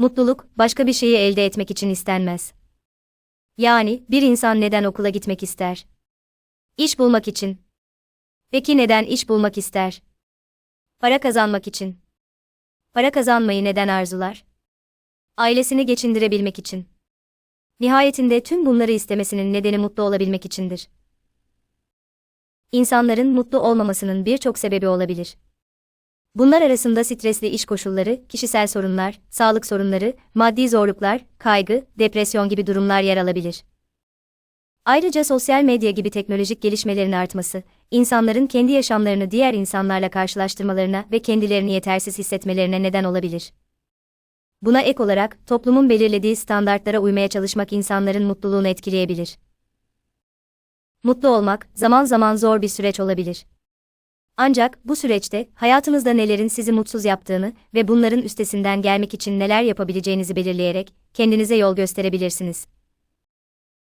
Mutluluk, başka bir şeyi elde etmek için istenmez. Yani, bir insan neden okula gitmek ister? İş bulmak için. Peki neden iş bulmak ister? Para kazanmak için. Para kazanmayı neden arzular? Ailesini geçindirebilmek için. Nihayetinde tüm bunları istemesinin nedeni mutlu olabilmek içindir. İnsanların mutlu olmamasının birçok sebebi olabilir. Bunlar arasında stresli iş koşulları, kişisel sorunlar, sağlık sorunları, maddi zorluklar, kaygı, depresyon gibi durumlar yer alabilir. Ayrıca sosyal medya gibi teknolojik gelişmelerin artması, insanların kendi yaşamlarını diğer insanlarla karşılaştırmalarına ve kendilerini yetersiz hissetmelerine neden olabilir. Buna ek olarak, toplumun belirlediği standartlara uymaya çalışmak insanların mutluluğunu etkileyebilir. Mutlu olmak, zaman zaman zor bir süreç olabilir. Ancak bu süreçte hayatınızda nelerin sizi mutsuz yaptığını ve bunların üstesinden gelmek için neler yapabileceğinizi belirleyerek kendinize yol gösterebilirsiniz.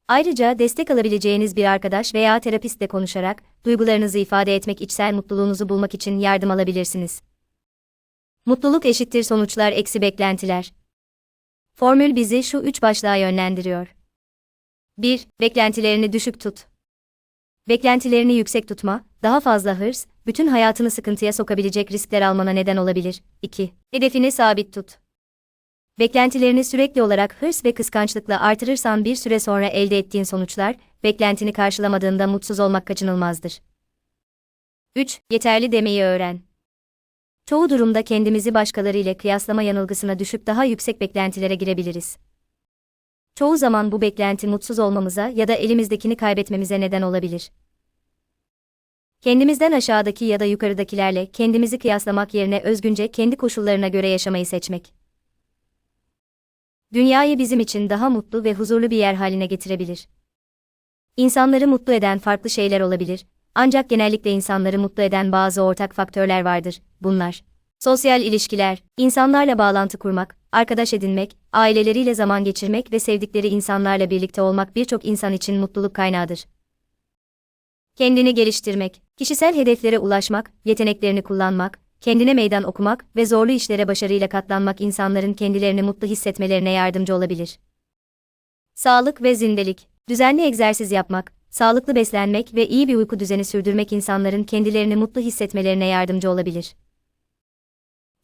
Ayrıca destek alabileceğiniz bir arkadaş veya terapistle konuşarak duygularınızı ifade etmek içsel mutluluğunuzu bulmak için yardım alabilirsiniz. Mutluluk eşittir sonuçlar eksi beklentiler. Formül bizi şu üç başlığa yönlendiriyor. 1. Beklentilerini düşük tut. Beklentilerini yüksek tutma, daha fazla hırs, bütün hayatını sıkıntıya sokabilecek riskler almana neden olabilir. 2. Hedefini sabit tut. Beklentilerini sürekli olarak hırs ve kıskançlıkla artırırsan bir süre sonra elde ettiğin sonuçlar, beklentini karşılamadığında mutsuz olmak kaçınılmazdır. 3. Yeterli demeyi öğren. Çoğu durumda kendimizi başkalarıyla kıyaslama yanılgısına düşüp daha yüksek beklentilere girebiliriz. Çoğu zaman bu beklenti mutsuz olmamıza ya da elimizdekini kaybetmemize neden olabilir. Kendimizden aşağıdaki ya da yukarıdakilerle kendimizi kıyaslamak yerine özgünce kendi koşullarına göre yaşamayı seçmek. Dünyayı bizim için daha mutlu ve huzurlu bir yer haline getirebilir. İnsanları mutlu eden farklı şeyler olabilir, ancak genellikle insanları mutlu eden bazı ortak faktörler vardır. Bunlar: sosyal ilişkiler, insanlarla bağlantı kurmak, arkadaş edinmek, aileleriyle zaman geçirmek ve sevdikleri insanlarla birlikte olmak birçok insan için mutluluk kaynağıdır. Kendini geliştirmek, kişisel hedeflere ulaşmak, yeteneklerini kullanmak, kendine meydan okumak ve zorlu işlere başarıyla katlanmak insanların kendilerini mutlu hissetmelerine yardımcı olabilir. Sağlık ve zindelik, düzenli egzersiz yapmak, sağlıklı beslenmek ve iyi bir uyku düzeni sürdürmek insanların kendilerini mutlu hissetmelerine yardımcı olabilir.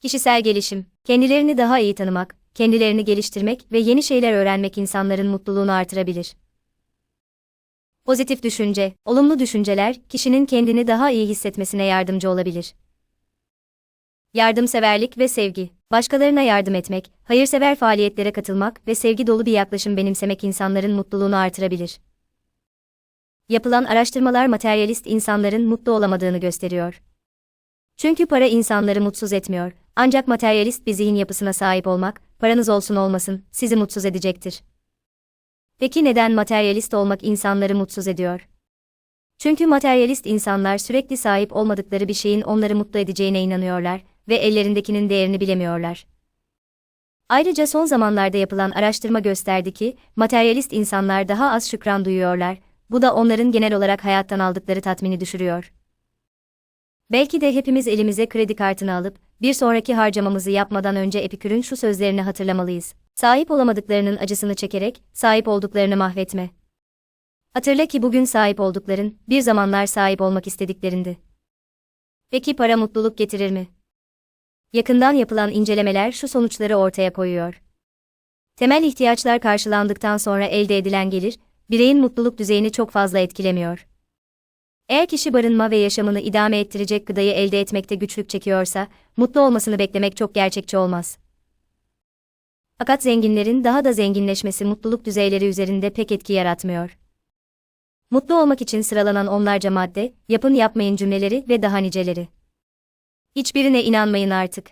Kişisel gelişim, kendilerini daha iyi tanımak, kendilerini geliştirmek ve yeni şeyler öğrenmek insanların mutluluğunu artırabilir. Pozitif düşünce, olumlu düşünceler kişinin kendini daha iyi hissetmesine yardımcı olabilir. Yardımseverlik ve sevgi, başkalarına yardım etmek, hayırsever faaliyetlere katılmak ve sevgi dolu bir yaklaşım benimsemek insanların mutluluğunu artırabilir. Yapılan araştırmalar materyalist insanların mutlu olamadığını gösteriyor. Çünkü para insanları mutsuz etmiyor, ancak materyalist bir zihin yapısına sahip olmak, paranız olsun olmasın, sizi mutsuz edecektir. Peki neden materyalist olmak insanları mutsuz ediyor? Çünkü materyalist insanlar sürekli sahip olmadıkları bir şeyin onları mutlu edeceğine inanıyorlar ve ellerindekinin değerini bilemiyorlar. Ayrıca son zamanlarda yapılan araştırma gösterdi ki, materyalist insanlar daha az şükran duyuyorlar, bu da onların genel olarak hayattan aldıkları tatmini düşürüyor. Belki de hepimiz elimize kredi kartını alıp, bir sonraki harcamamızı yapmadan önce Epikür'ün şu sözlerini hatırlamalıyız. Sahip olamadıklarının acısını çekerek, sahip olduklarını mahvetme. Hatırla ki bugün sahip oldukların, bir zamanlar sahip olmak istediklerindi. Peki para mutluluk getirir mi? Yakından yapılan incelemeler şu sonuçları ortaya koyuyor. Temel ihtiyaçlar karşılandıktan sonra elde edilen gelir, bireyin mutluluk düzeyini çok fazla etkilemiyor. Eğer kişi barınma ve yaşamını idame ettirecek gıdayı elde etmekte güçlük çekiyorsa, mutlu olmasını beklemek çok gerçekçi olmaz. Fakat zenginlerin daha da zenginleşmesi mutluluk düzeyleri üzerinde pek etki yaratmıyor. Mutlu olmak için sıralanan onlarca madde, yapın yapmayın cümleleri ve daha niceleri. Hiçbirine inanmayın artık.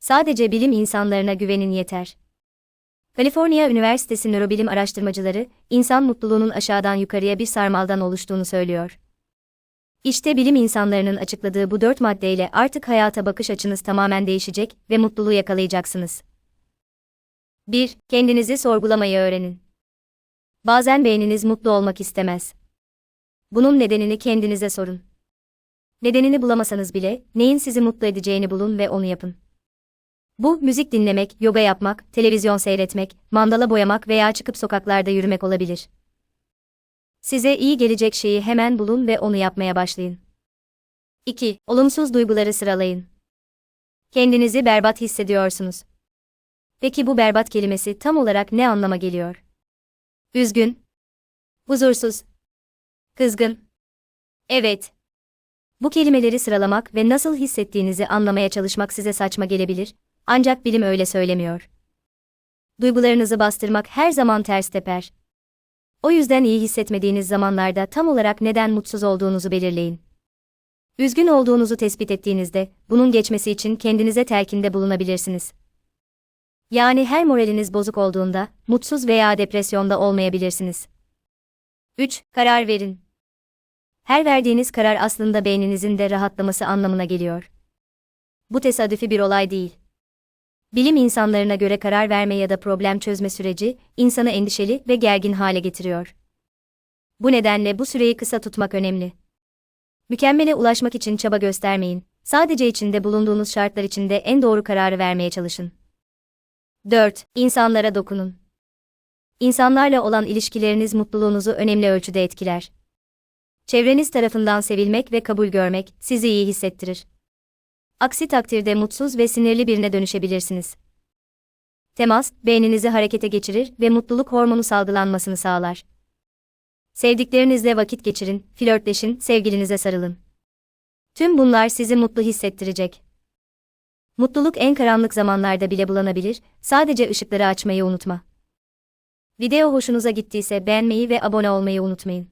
Sadece bilim insanlarına güvenin yeter. Kaliforniya Üniversitesi nörobilim araştırmacıları, insan mutluluğunun aşağıdan yukarıya bir sarmaldan oluştuğunu söylüyor. İşte bilim insanlarının açıkladığı bu dört maddeyle artık hayata bakış açınız tamamen değişecek ve mutluluğu yakalayacaksınız. 1. Kendinizi sorgulamayı öğrenin. Bazen beyniniz mutlu olmak istemez. Bunun nedenini kendinize sorun. Nedenini bulamasanız bile, neyin sizi mutlu edeceğini bulun ve onu yapın. Bu, müzik dinlemek, yoga yapmak, televizyon seyretmek, mandala boyamak veya çıkıp sokaklarda yürümek olabilir. Size iyi gelecek şeyi hemen bulun ve onu yapmaya başlayın. 2. Olumsuz duyguları sıralayın. Kendinizi berbat hissediyorsunuz. Peki bu berbat kelimesi tam olarak ne anlama geliyor? Üzgün, huzursuz, kızgın. Evet. Bu kelimeleri sıralamak ve nasıl hissettiğinizi anlamaya çalışmak size saçma gelebilir, ancak bilim öyle söylemiyor. Duygularınızı bastırmak her zaman ters teper. O yüzden iyi hissetmediğiniz zamanlarda tam olarak neden mutsuz olduğunuzu belirleyin. Üzgün olduğunuzu tespit ettiğinizde, bunun geçmesi için kendinize telkinde bulunabilirsiniz. Yani her moraliniz bozuk olduğunda, mutsuz veya depresyonda olmayabilirsiniz. 3. Karar verin. Her verdiğiniz karar aslında beyninizin de rahatlaması anlamına geliyor. Bu tesadüfi bir olay değil. Bilim insanlarına göre karar verme ya da problem çözme süreci, insanı endişeli ve gergin hale getiriyor. Bu nedenle bu süreyi kısa tutmak önemli. Mükemmele ulaşmak için çaba göstermeyin. Sadece içinde bulunduğunuz şartlar içinde en doğru kararı vermeye çalışın. 4. İnsanlara dokunun. İnsanlarla olan ilişkileriniz mutluluğunuzu önemli ölçüde etkiler. Çevreniz tarafından sevilmek ve kabul görmek sizi iyi hissettirir. Aksi takdirde mutsuz ve sinirli birine dönüşebilirsiniz. Temas, beyninizi harekete geçirir ve mutluluk hormonu salgılanmasını sağlar. Sevdiklerinizle vakit geçirin, flörtleşin, sevgilinize sarılın. Tüm bunlar sizi mutlu hissettirecek. Mutluluk en karanlık zamanlarda bile bulanabilir, sadece ışıkları açmayı unutma. Video hoşunuza gittiyse beğenmeyi ve abone olmayı unutmayın.